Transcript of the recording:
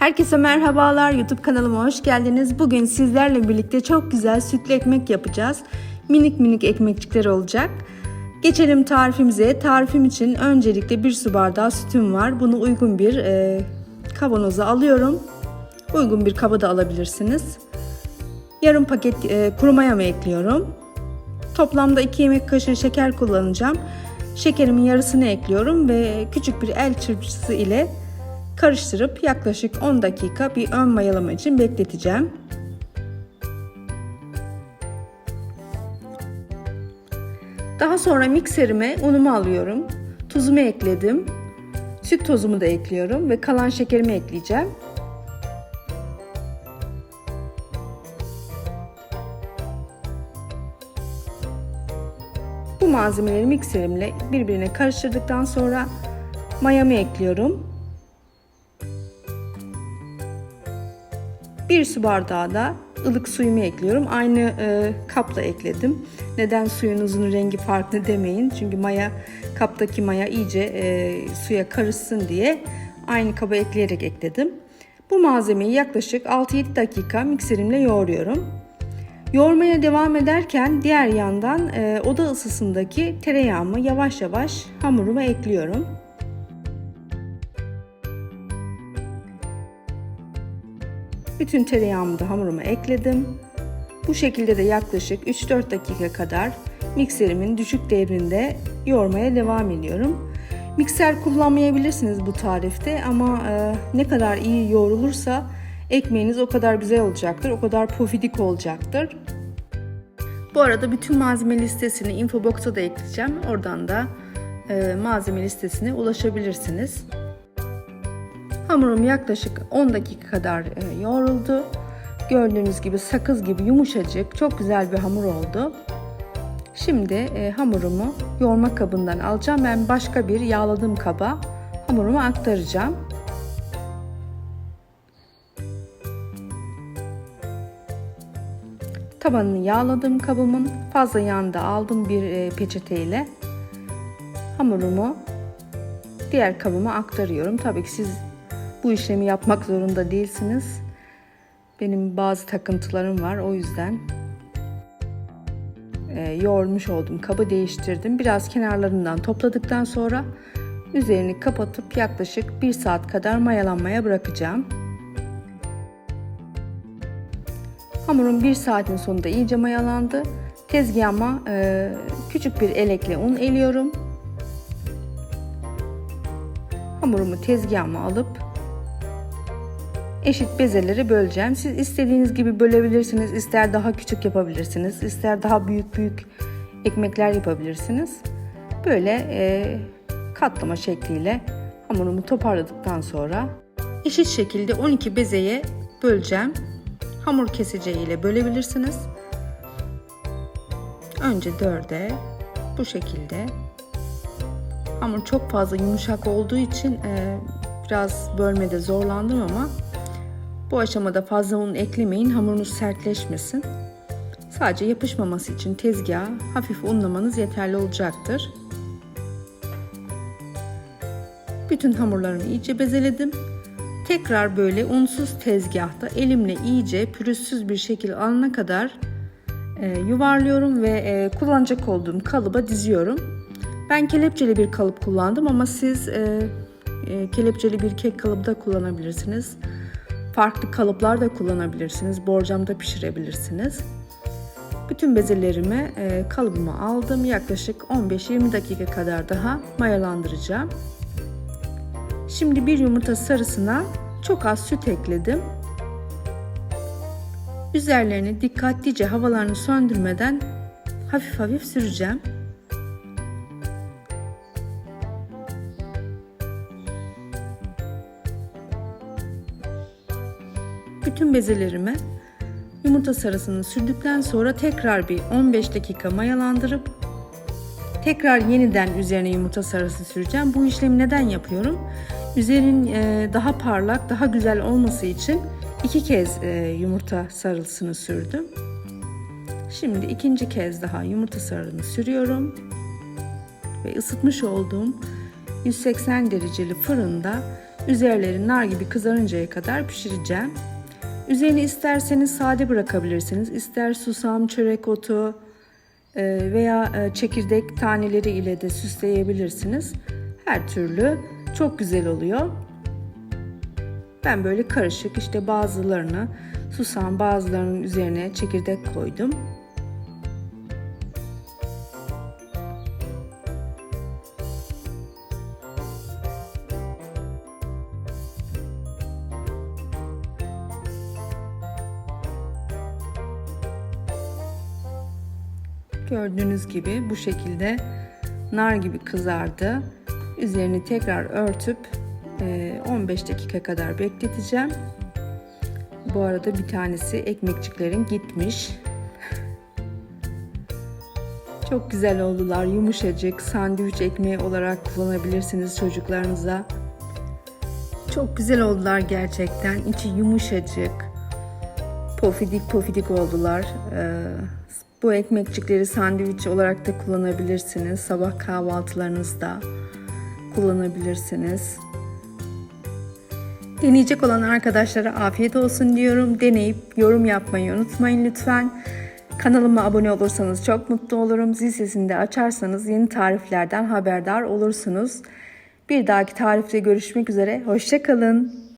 Herkese merhabalar. YouTube kanalıma hoş geldiniz. Bugün sizlerle birlikte çok güzel sütlü ekmek yapacağız. Minik minik ekmekçikler olacak. Geçelim tarifimize. Tarifim için öncelikle bir su bardağı sütüm var. Bunu uygun bir e, kavanoza alıyorum. Uygun bir kaba da alabilirsiniz. Yarım paket e, kuru mayamı ekliyorum. Toplamda 2 yemek kaşığı şeker kullanacağım. Şekerimin yarısını ekliyorum ve küçük bir el çırpıcısı ile karıştırıp yaklaşık 10 dakika bir ön mayalama için bekleteceğim. Daha sonra mikserime unumu alıyorum. Tuzumu ekledim. Süt tozumu da ekliyorum ve kalan şekerimi ekleyeceğim. Bu malzemeleri mikserimle birbirine karıştırdıktan sonra mayamı ekliyorum. Bir su bardağı da ılık suyumu ekliyorum. Aynı e, kapla ekledim. Neden suyunuzun rengi farklı demeyin. Çünkü maya kaptaki maya iyice e, suya karışsın diye aynı kaba ekleyerek ekledim. Bu malzemeyi yaklaşık 6-7 dakika mikserimle yoğuruyorum. Yoğurmaya devam ederken diğer yandan e, oda ısısındaki tereyağımı yavaş yavaş hamuruma ekliyorum. Bütün tereyağımı da hamuruma ekledim. Bu şekilde de yaklaşık 3-4 dakika kadar mikserimin düşük devrinde yoğurmaya devam ediyorum. Mikser kullanmayabilirsiniz bu tarifte ama e, ne kadar iyi yoğrulursa ekmeğiniz o kadar güzel olacaktır, o kadar pofidik olacaktır. Bu arada bütün malzeme listesini infobox'a da ekleyeceğim. Oradan da e, malzeme listesine ulaşabilirsiniz. Hamurum yaklaşık 10 dakika kadar e, yoğruldu. Gördüğünüz gibi sakız gibi yumuşacık, çok güzel bir hamur oldu. Şimdi e, hamurumu yoğurma kabından alacağım. Ben başka bir yağladığım kaba hamurumu aktaracağım. Tabanını yağladığım kabımın fazla yağını da aldım bir e, peçeteyle. Hamurumu diğer kabıma aktarıyorum. Tabii ki siz bu işlemi yapmak zorunda değilsiniz. Benim bazı takıntılarım var o yüzden e, yoğurmuş olduğum kabı değiştirdim. Biraz kenarlarından topladıktan sonra üzerini kapatıp yaklaşık 1 saat kadar mayalanmaya bırakacağım. Hamurum 1 saatin sonunda iyice mayalandı. Tezgahıma e, küçük bir elekle un eliyorum. Hamurumu tezgahıma alıp eşit bezeleri böleceğim. Siz istediğiniz gibi bölebilirsiniz. İster daha küçük yapabilirsiniz. ister daha büyük büyük ekmekler yapabilirsiniz. Böyle e, katlama şekliyle hamurumu toparladıktan sonra eşit şekilde 12 bezeye böleceğim. Hamur keseceği bölebilirsiniz. Önce dörde bu şekilde. Hamur çok fazla yumuşak olduğu için e, biraz bölmede zorlandım ama bu aşamada fazla un eklemeyin hamurunuz sertleşmesin. Sadece yapışmaması için tezgaha hafif unlamanız yeterli olacaktır. Bütün hamurlarımı iyice bezeledim. Tekrar böyle unsuz tezgahta elimle iyice pürüzsüz bir şekil alana kadar e, yuvarlıyorum ve e, kullanacak olduğum kalıba diziyorum. Ben kelepçeli bir kalıp kullandım ama siz e, e, kelepçeli bir kek kalıbı da kullanabilirsiniz. Farklı kalıplar da kullanabilirsiniz. Borcamda pişirebilirsiniz. Bütün bezelerimi e, kalıbıma aldım. Yaklaşık 15-20 dakika kadar daha mayalandıracağım. Şimdi bir yumurta sarısına çok az süt ekledim. Üzerlerini dikkatlice havalarını söndürmeden hafif hafif süreceğim. Bütün bezelerimi yumurta sarısını sürdükten sonra tekrar bir 15 dakika mayalandırıp tekrar yeniden üzerine yumurta sarısı süreceğim. Bu işlemi neden yapıyorum? Üzerin e, daha parlak, daha güzel olması için iki kez e, yumurta sarısını sürdüm. Şimdi ikinci kez daha yumurta sarını sürüyorum ve ısıtmış olduğum 180 dereceli fırında Üzerleri nar gibi kızarıncaya kadar pişireceğim. Üzerini isterseniz sade bırakabilirsiniz. İster susam, çörek otu e, veya e, çekirdek taneleri ile de süsleyebilirsiniz. Her türlü çok güzel oluyor. Ben böyle karışık işte bazılarını susam bazılarının üzerine çekirdek koydum. Gördüğünüz gibi bu şekilde nar gibi kızardı. Üzerini tekrar örtüp 15 dakika kadar bekleteceğim. Bu arada bir tanesi ekmekçiklerin gitmiş. Çok güzel oldular. Yumuşacık sandviç ekmeği olarak kullanabilirsiniz çocuklarınıza. Çok güzel oldular gerçekten. İçi yumuşacık. Pofidik pofidik oldular. Ee, bu ekmekçikleri sandviç olarak da kullanabilirsiniz. Sabah kahvaltılarınızda kullanabilirsiniz. Deneyecek olan arkadaşlara afiyet olsun diyorum. Deneyip yorum yapmayı unutmayın lütfen. Kanalıma abone olursanız çok mutlu olurum. Zil sesini de açarsanız yeni tariflerden haberdar olursunuz. Bir dahaki tarifte görüşmek üzere. Hoşçakalın.